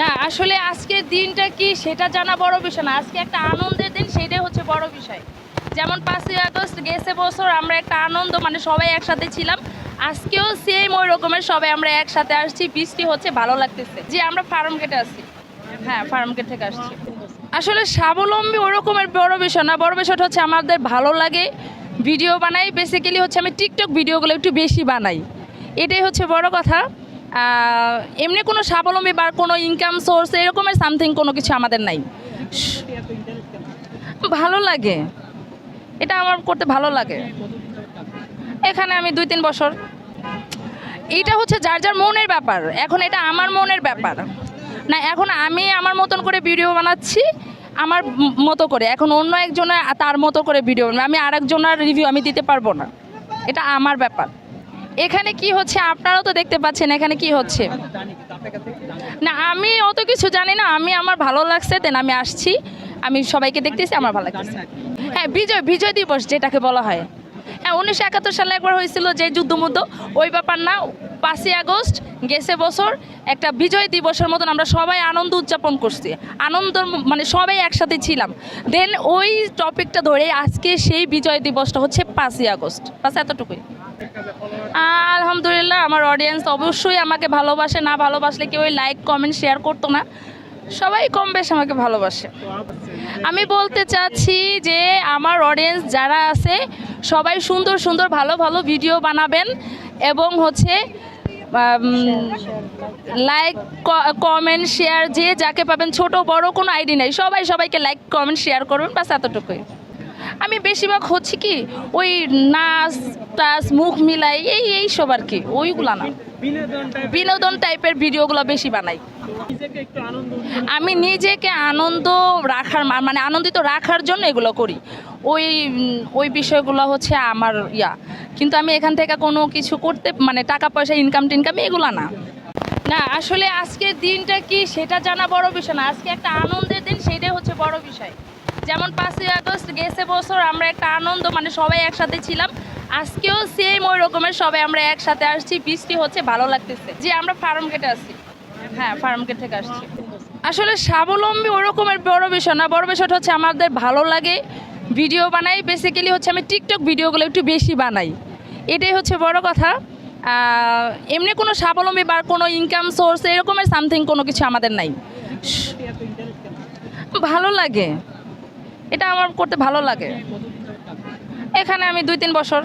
না, আসলে আজকের দিনটা কি সেটা জানা বড় বিষয় না। আজকে একটা আনন্দের দিন, সেটাই হচ্ছে বড় বিষয়। যেমন পাঁচই আগস্ট, গেছে বছর, আমরা একটা আনন্দ মানে সবাই একসাথে ছিলাম। আজকেও সেম ওই রকমের, সবাই আমরা একসাথে আসছি, বৃষ্টি হচ্ছে, ভালো লাগতেছে। যে আমরা ফার্ম গেটে আসছি হ্যাঁ ফার্ম গেট থেকে আসছি। আসলে স্বাবলম্বী ওই রকমের বড় বিষয় না, বড় বিষয়টা হচ্ছে আমাদের ভালো লাগে ভিডিও বানাই। বেসিক্যালি হচ্ছে আমি টিকটক ভিডিওগুলো একটু বেশি বানাই। এটাই হচ্ছে বড় কথা। এমনি কোনো স্বাবলম্বী বা কোনো ইনকাম সোর্স এরকমের সামথিং কোনো কিছু আমাদের নাই। ভালো লাগে। এটা আমার করতে ভালো লাগে। এখানে আমি দুই তিন বছর। এটা হচ্ছে যার যার মনের ব্যাপার। এখন এটা আমার মনের ব্যাপার। না, এখন আমি আমার মতন করে ভিডিও বানাচ্ছি, আমার মতো করে। এখন অন্য একজনের তার মতো করে ভিডিও আমি আরেকজনের রিভিউ আমি দিতে পারব না। এটা আমার ব্যাপার। এখানে কি হচ্ছে আপনারাও তো দেখতে পাচ্ছেন এখানে কি হচ্ছে। না, আমি অত কিছু জানি না, আমি আমার ভালো লাগছে দেন আমি আসছি। আমি সবাইকে দেখতেছি, আমার ভালো লাগছে হ্যাঁ বিজয় বিজয় দিবস যেটাকে বলা হয়। হ্যাঁ উনিশশো একাত্তর সালে একবার হয়েছিল যে যুদ্ধমুদ্ধ ওই ব্যাপার না পাঁচই আগস্ট, গেছে বছর, একটা বিজয় দিবসের মতন আমরা সবাই আনন্দ উদযাপন করছি। আনন্দ মানে সবাই একসাথে ছিলাম। দেন ওই টপিকটা ধরে আজকে সেই বিজয় দিবসটা হচ্ছে পাঁচই আগস্ট। বাস এতটুকুই। আলহামদুলিল্লাহ, আমার অডিয়েন্স অবশ্যই আমাকে ভালোবাসে। না ভালোবাসলে কেউ লাইক কমেন্ট শেয়ার করতো না। সবাই কম বেশ আমাকে ভালোবাসে। আমি বলতে চাচ্ছি যে আমার অডিয়েন্স যারা আছে, সবাই সুন্দর সুন্দর ভালো ভালো ভিডিও বানাবেন এবং হচ্ছে লাইক কমেন্ট শেয়ার যে যাকে পাবেন ছোট বড় কোনো আইডি নাই। সবাই সবাইকে লাইক কমেন্ট শেয়ার করবেন বাস এতটুকুই। আমি বেশিরভাগ হচ্ছে কি ওই নাচ টাচ মুখ মিলাই এই এই সব আর কি ওইগুলা না। বিনোদন টাইপের ভিডিওগুলো বেশি বানাই। আমি নিজেকে আনন্দ রাখার মানে আনন্দিত রাখার জন্য এগুলো করি। ওই ওই বিষয়গুলো হচ্ছে আমার ইয়া। কিন্তু আমি এখান থেকে কোনো কিছু করতে মানে টাকা পয়সা ইনকাম টিনকাম এগুলো না। না আসলে আজকের দিনটা কি সেটা জানা বড় বিষয় না। আজকে একটা আনন্দের দিন সেটাই হচ্ছে বড় বিষয়। যেমন পাঁচই আগস্ট গেছে বছর আমরা একটা আনন্দ মানে সবাই একসাথে ছিলাম। আজকেও সেম ওই রকমের সবাই আমরা একসাথে আসছি, বৃষ্টি হচ্ছে, ভালো লাগতেছে। যে আমরা ফার্ম গেটে আসছি হ্যাঁ ফার্ম গেট থেকে আসছি। আসলে স্বাবলম্বী ওই রকমের বড় বিষয় না, বড় বিষয়টা হচ্ছে আমাদের ভালো লাগে ভিডিও বানাই। বেসিক্যালি হচ্ছে আমি টিকটক ভিডিওগুলো একটু বেশি বানাই। এটাই হচ্ছে বড় কথা। এমনি কোনো স্বাবলম্বী বা কোনো ইনকাম সোর্স এরকমের সামথিং কোনো কিছু আমাদের নাই। ভালো লাগে। এটা আমার করতে ভালো লাগে। এখানে আমি দুই তিন বছর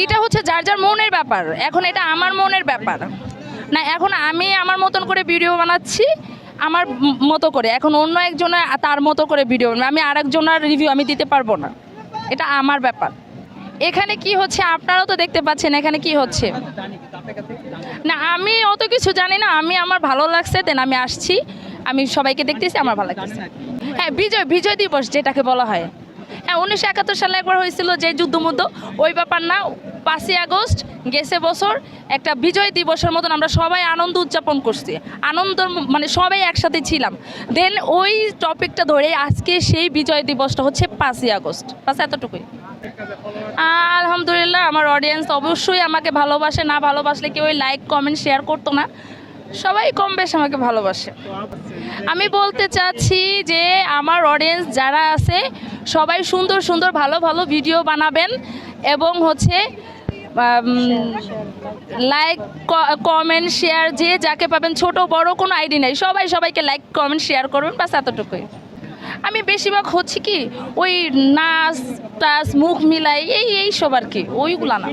এইটা হচ্ছে যার যার মনের ব্যাপার। এখন এটা আমার মনের ব্যাপার। না, এখন আমি আমার মতন করে ভিডিও বানাচ্ছি, আমার মতো করে। এখন অন্য একজনের তার মতো করে ভিডিও আমি আরেকজনের রিভিউ আমি দিতে পারব না। এটা আমার ব্যাপার। এখানে কি হচ্ছে আপনারাও তো দেখতে পাচ্ছেন এখানে কি হচ্ছে। না, আমি অত কিছু জানি না। আমি আমার ভালো লাগছে দেন আমি আসছি। আমি সবাইকে দেখতেছি, আমার ভালো লাগছে হ্যাঁ বিজয় বিজয় দিবস যেটাকে বলা হয়। হ্যাঁ উনিশশো একাত্তর সালে একবার হয়েছিল যে যুদ্ধমুদ্ধ ওই ব্যাপার না, পাঁচই আগস্ট গেছে বছর, একটা বিজয় দিবসের মতন আমরা সবাই আনন্দ উদযাপন করছি। আনন্দ মানে সবাই একসাথে ছিলাম। দেন ওই টপিকটা ধরে আজকে সেই বিজয় দিবসটা হচ্ছে পাঁচই আগস্ট। বাস এতটুকুই। আলহামদুলিল্লাহ, আমার অডিয়েন্স অবশ্যই আমাকে ভালোবাসে, না ভালোবাসলে কেউ লাইক কমেন্ট শেয়ার করতো না। সবাই কম বেশ আমাকে ভালোবাসে। আমি বলতে চাচ্ছি যে আমার অডিয়েন্স যারা আছে, সবাই সুন্দর সুন্দর ভালো ভালো ভিডিও বানাবেন এবং হচ্ছে লাইক কমেন্ট শেয়ার যে যাকে পাবেন ছোট, বড় কোনো আইডি নেই। সবাই সবাইকে লাইক কমেন্ট শেয়ার করবেন বাস এতটুকুই। আমি বেশিরভাগ হচ্ছে কি, ওই নাচ, টাচ, মুখ মিলাই, এই এই সব আর কি, ওইগুলা না।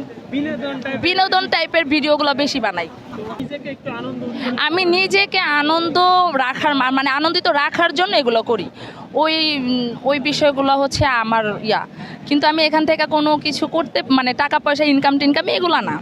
বিনোদন টাইপের ভিডিওগুলো বেশি বানাই। আমি নিজেকে আনন্দ রাখার মানে আনন্দিত রাখার জন্য এগুলো করি। ওই ওই বিষয়গুলো হচ্ছে আমার ইয়া। কিন্তু আমি এখান থেকে কোনো কিছু করতে মানে টাকা পয়সা ইনকাম টিনকাম এগুলো না।